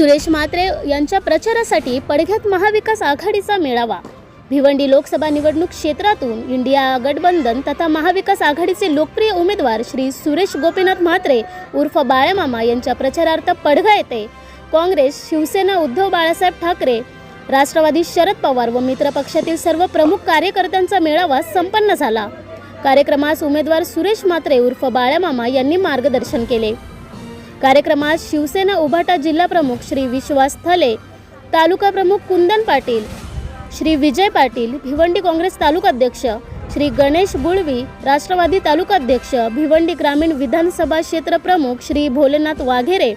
सुरेश म्हात्रे यांच्या प्रचारासाठी पडघ्यात महाविकास आघाडीचा मेळावा. भिवंडी लोकसभा निवडणूक क्षेत्रातून इंडिया गठबंधन तथा महाविकास आघाडीचे लोकप्रिय उमेदवार श्री सुरेश गोपीनाथ म्हात्रे उर्फ बाळेमामा यांच्या प्रचारार्थ पडघा येथे काँग्रेस शिवसेना उद्धव बाळासाहेब ठाकरे राष्ट्रवादी शरद पवार व मित्रपक्षातील सर्व प्रमुख कार्यकर्त्यांचा मेळावा संपन्न झाला. कार्यक्रमास उमेदवार सुरेश म्हात्रे उर्फ बाळ्यामामा यांनी मार्गदर्शन केले. कार्यक्रमात शिवसेना उभाटा जिल्हा प्रमुख श्री विश्वास थले तालुका प्रमुख कुंदन पाटील श्री विजय पाटील भिवंडी काँग्रेस तालुकाध्यक्ष श्री गणेश बुळवी राष्ट्रवादी तालुकाध्यक्ष भिवंडी ग्रामीण विधानसभा क्षेत्र प्रमुख श्री भोलेनाथ वाघेरे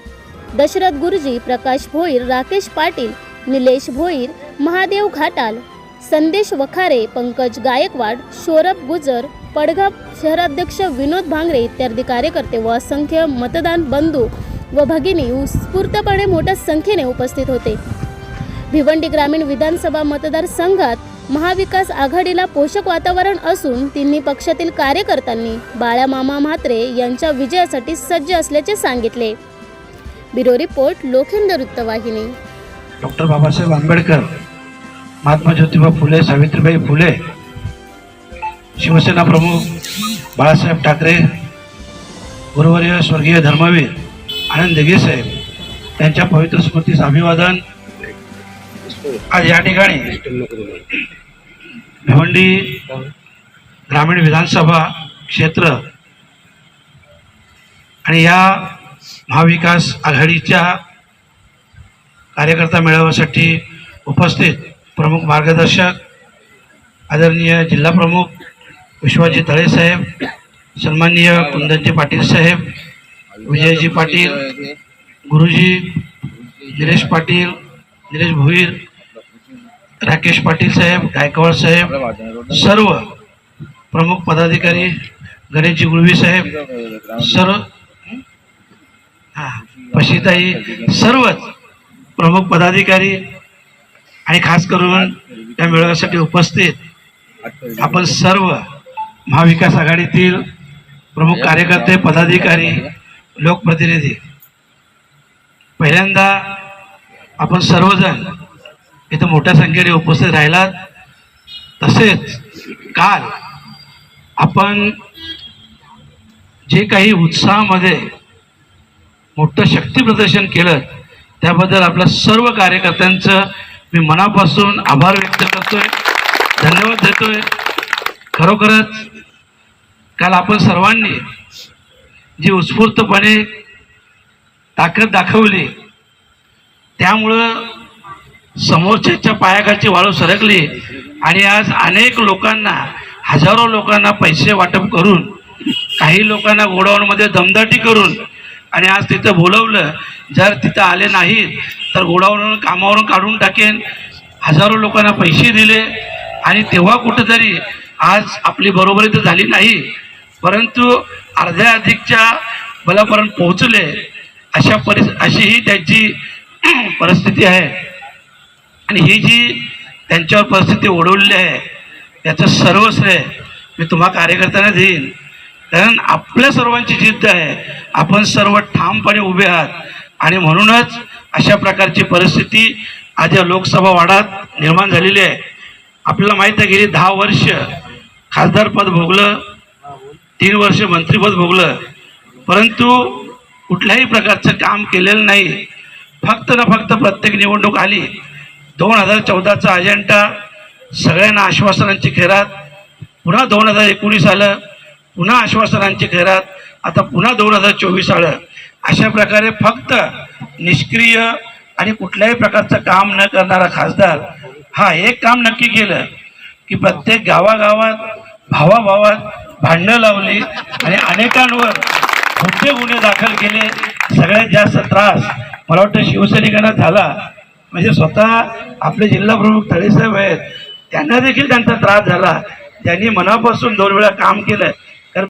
दशरथ गुरुजी प्रकाश भोईर राकेश पाटील निलेश भोईर महादेव घाटाल संदेश वखारे पंकज गायकवाड शोरभ गुजर पडघा शहराध्यक्ष विनोद भांगरे इत्यादी कार्यकर्ते व असंख्य मतदान बंधू व भगिनी उत्स्फूर्तपणे मोठ्या संख्येने उपस्थित होते. भिवंडी ग्रामीण विधानसभा मतदारसंघात महाविकास आघाडीला पोषक वातावरण असून तिन्ही पक्षातील कार्यकर्त्यांनी बाळामामा म्हात्रे यांच्या विजयासाठी सज्ज असल्याचे सांगितले. ब्युरो रिपोर्ट लोखंड वृत्तवाहिनी. डॉक्टर बाबासाहेब आंबेडकर महात्मा ज्योतिबा फुले सावित्रीबाई फुले शिवसेना प्रमुख बाळासाहेब ठाकरे गुरुवर्य स्वर्गीय धर्मवीर आनंद साहेब यांच्या पवित्र स्मृतीस अभिवादन. आज या ठिकाणी भिवंडी ग्रामीण विधानसभा क्षेत्र आणि या महाविकास आघाडीच्या कार्यकर्ता मेळाव्यासाठी उपस्थित प्रमुख मार्गदर्शक आदरणीय जिल्हा प्रमुख विश्वजी तळे साहेब सन्माननीय कुंदनजी पाटील साहेब विजयजी पाटील गुरुजी निलेश पाटील निलेश भोईर राकेश पाटील साहेब गायकवाड साहेब सर्व प्रमुख पदाधिकारी गणेशजी गुळवी साहेब सर्व हां पशिताई सर्वच प्रमुख पदाधिकारी आणि खास करून त्या मेळाव्यासाठी उपस्थित आपण सर्व महाविकास आघाडीतील प्रमुख कार्यकर्ते पदाधिकारी लोकप्रतिनिधी. पहिल्यांदा आपण सर्वजण इथं मोठ्या संख्येने उपस्थित राहिलात. तसेच काल आपण जे काही उत्साहामध्ये मोठं शक्ती प्रदर्शन केलं त्याबद्दल आपल्या सर्व कार्यकर्त्यांचं मी मनापासून आभार व्यक्त करतोय. धन्यवाद देतोय. खरोखरच काल आपण सर्वांनी जी उत्स्फूर्तपणे ताकद दाखवली त्यामुळं समोरच्याच्या पायाखालची वाळू सरकली आणि आज अनेक लोकांना हजारो लोकांना पैसे वाटप करून काही लोकांना गोडाऊनमध्ये दमदाटी करून आणि आज तिथं बोलवलं जर तिथं आले नाहीत तर गोडाऊन कामावरून काढून टाकेन हजारो लोकांना पैसे दिले आणि तेव्हा कुठंतरी आज आपली बरोबरी तर झाली नाही. परंतु अर्ध्या अधिकच्या बलापर्यंत पोहोचले अशा परिस अशी ही त्यांची परिस्थिती आहे. आणि ही जी त्यांच्यावर परिस्थिती ओढवलेली आहे याचं सर्व श्रेय मी तुम्हा कार्यकर्त्यांना देईन. कारण आपल्या सर्वांची जिद्द आहे आपण सर्व ठामपणे उभे आहात. आणि म्हणूनच अशा प्रकारची परिस्थिती आज या लोकसभा वाडात निर्माण झालेली आहे. आपल्याला माहीत आहे गेली दहा वर्ष खासदारपद भोगलं तीन वर्ष मंत्रीपद भोगलं. परंतु कुठल्याही प्रकारचं काम केलेलं नाही. फक्त ना फक्त प्रत्येक निवडणूक आली. दोन हजार चौदाचा अजेंडा सगळ्यांना आश्वासनांची खेरात. पुन्हा दोन हजार एकोणीस आलं पुन्हा आश्वासनांची खेरात. आता पुन्हा दोन हजार चोवीस आलं. अशा प्रकारे फक्त निष्क्रिय आणि कुठल्याही प्रकारचं काम न करणारा खासदार हा एक काम नक्की केलं की प्रत्येक गावागावात भावाभावात भांडणं लावली आणि अनेकांवर खोटे गुन्हे दाखल केले. सगळ्यात जास्त त्रास मला वाटतं शिवसैनिकांना झाला. म्हणजे स्वतः आपले जिल्हा प्रमुख तळेसाहेब आहेत त्यांना देखील त्यांचा त्रास झाला. त्यांनी मनापासून दोन वेळा काम केलं.